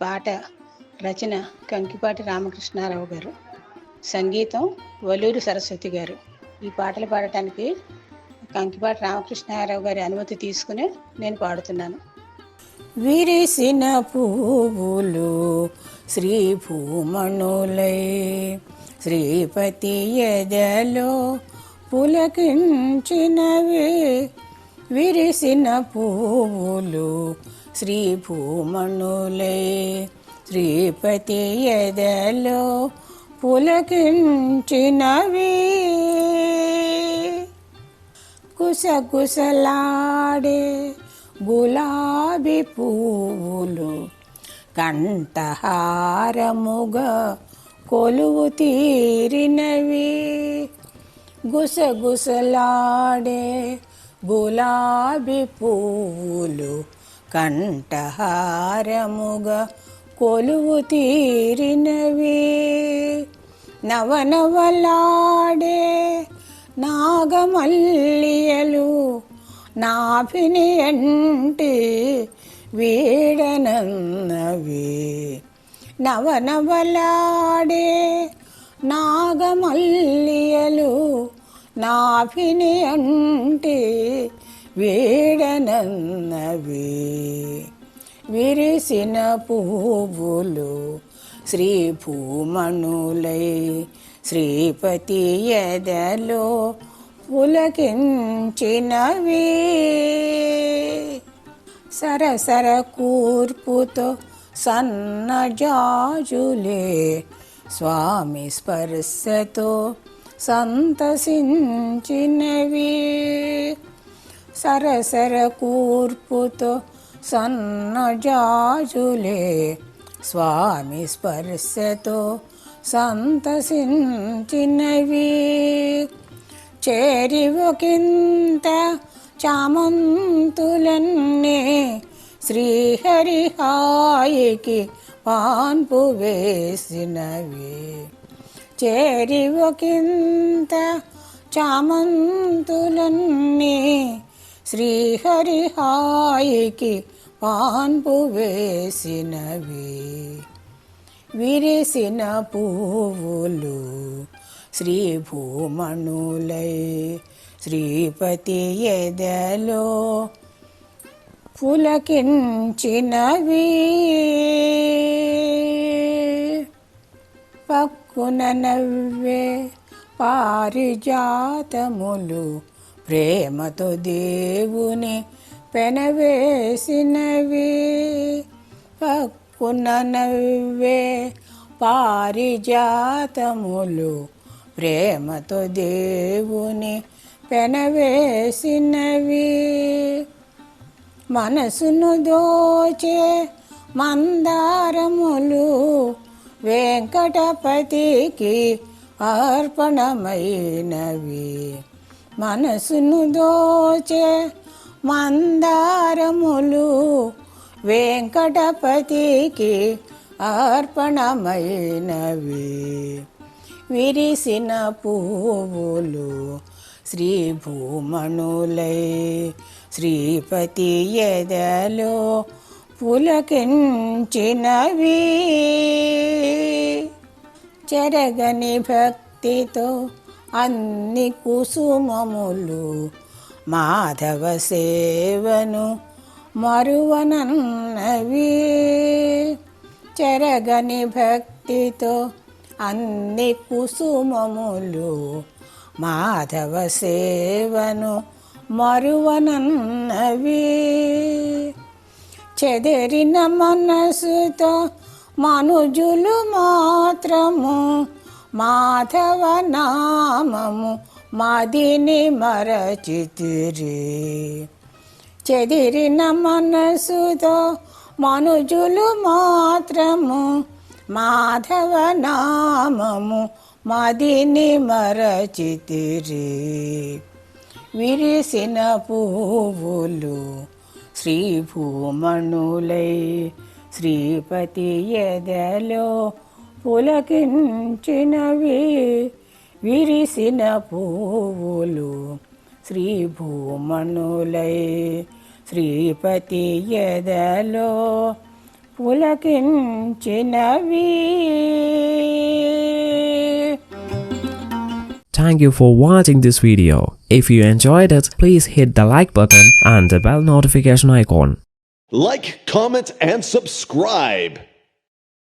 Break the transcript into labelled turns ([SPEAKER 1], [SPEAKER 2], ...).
[SPEAKER 1] పాట రచన కంకిపాటి రామకృష్ణారావు గారు. సంగీతం వలూరు సరస్వతి గారు. ఈ పాటలు పాడటానికి కంకిపాటి రామకృష్ణారావు గారి అనుమతి తీసుకుని నేను పాడుతున్నాను. విరిసిన పువ్వులు శ్రీ భూమణులై శ్రీపతి ఎదలో పులకించినవి. విరిసిన పువ్వులు శ్రీ భూమణులే శ్రీపతి ఎదలో పులకించినవి. గుసగుసలాడే గులాబీ పువ్వులు కంఠహారముగా కొలువు తీరినవి. గుసగుసలాడే గులాబీ పువ్వులు కంఠహారముగా కొలువు తీరినవి. నవనవలాడే నాగమల్లియలు నాభిని ఎంటి వీడనన్నవి. నవనవలాడే నాగమల్లియలు నాభిని అంటి వీడనన్నవి. విరిసిన పువ్వులు శ్రీ భూమణులై శ్రీపతి ఎదలో పులకించినవి. సరసర కూర్పుతో సన్నజాజులే స్వామి స్పర్శతో సంతసించినవి. సరసర కూర్పుతో సన్నజాజులే. స్వామి స్పర్శతో సంతసించినవి. చేరి చామంతులన్నే శ్రీహరిహాయికి పాన్పు వేసినవి. చేరివకింత చామంతులన్నీ శ్రీహరిహాయికి పాన్పు వేసినవి. విరిసిన పువ్వులు శ్రీ భూమణులై శ్రీపతి ఎదలో పులకించినవి. పక్కున నవ్వే పారిజాతములు ప్రేమతో దేవుని పెనవేసినవి పక్కున నవ్వే పారిజాతములు. ప్రేమతో దేవుని పెనవేసినవి మనసును దోచే మందారములు వెంకటపతికి అర్పణమైనవి. మనసును దోచే మందారములు వెంకటపతికి అర్పణమైనవి. విరిసిన పువ్వులు శ్రీ భూమణులై శ్రీపతి ఎదలో పులకించినవి. చెరగని భక్తితో అన్ని కుసుమములు మాధవ సేవను మరువనన్నవి. చెరగని భక్తితో అన్ని కుసుమములు మాధవ సేవను మరువనన్నవి. చెదిరిన మనసుతో మనుజులు మాత్రము మాధవ నామము మదిని మరచితిరి. చెదిరిన మనసుతో మనుజులు మాత్రము మాధవ నామము మదిని మరచితిరి. విరిసిన పువ్వులు శ్రీ భూమణులై శ్రీపతి ఎదలో పులకించినవి విరిసిన పువ్వులు శ్రీ భూమణులై శ్రీపతి ఎదలో పులకించినవి
[SPEAKER 2] Thank you for watching this video. If you enjoyed it, please hit the like button and the bell notification icon.
[SPEAKER 3] Like, comment, and subscribe.